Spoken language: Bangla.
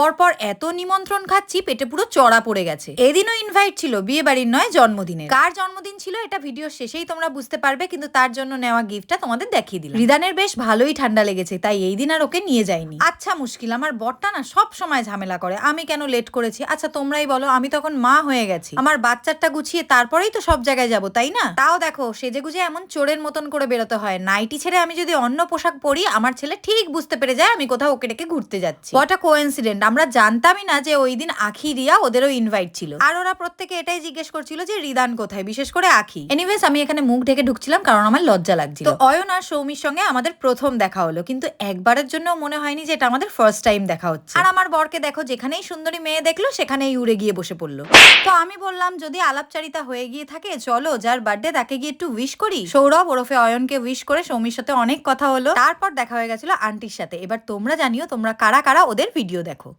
পরপর এত নিমন্ত্রণ খাচ্ছি, পেটে পুরো চড়া পড়ে গেছে। এদিনও ইনভাইট ছিল বিয়ে বাড়ির নয়, জন্মদিনের। কার জন্মদিন ছিল এটা ভিডিও শেষেই তোমরা বুঝতে পারবে, কিন্তু তার জন্য নেওয়া গিফটটা তোমাদের দেখিয়ে দিলাম। রিদানের বেশ ভালোই ঠান্ডা লেগেছে, তাই এই দিন আর ওকে নিয়ে যায়নি আচ্ছা মুশকিল, আমার বরটা না সব সময় ঝামেলা করে, আমি কেন লেট করেছি? আচ্ছা তোমরাই বলো, আমি তখন মা হয়ে গেছি। আমার বাচ্চাটা গুছিয়ে তারপরেই তো সব জায়গায় যাব, তাই না? তাও দেখো সেজে গুজে এমন চোরের মতন করে বেরোতে হয়। নাইটি ছেড়ে আমি যদি অন্য পোশাক পরি, আমার ছেলে ঠিক বুঝতে পেরে যায়, আমি কোথাও ওকে ডেকে ঘুরতে যাচ্ছি। ওটা কোইন্সিডেন্ট আমরা জানতামই না যে ওই দিন আখি রিয়া ওদেরও ইনভাইট ছিল। আর ওরা প্রত্যেকে এটাই জিজ্ঞেস করছিল যে রিদান কোথায়? বিশেষ করে আখি। এনিওয়েজ আমি এখানে মুখ ঢেকে ঢুকছিলাম কারণ আমার লজ্জা লাগছিল। তো অয়ন আর সৌমির সঙ্গে আমাদের প্রথম দেখা হলো কিন্তু একবারের জন্য মনে হয়নি যে এটা আমাদের ফার্স্ট টাইম দেখা হচ্ছে। আর আমার বরকে দেখো যেখানেই সুন্দরী মেয়ে দেখল সেখানেই উড়ে গিয়ে বসে পড়ল। তো আমি বললাম যদি আলাপচারিতা হয়ে গিয়ে থাকে চলো যার বার্থডে তাকে গিয়ে একটু উইশ করি। সৌরভ ওরফে অয়নকে উইশ করে সৌমির সাথে অনেক কথা হলো। তারপর দেখা হয়ে গেছিল আন্টির সাথে। এবার তোমরা জানিও তোমরা কারা কারা ওদের ভিডিও দেখো।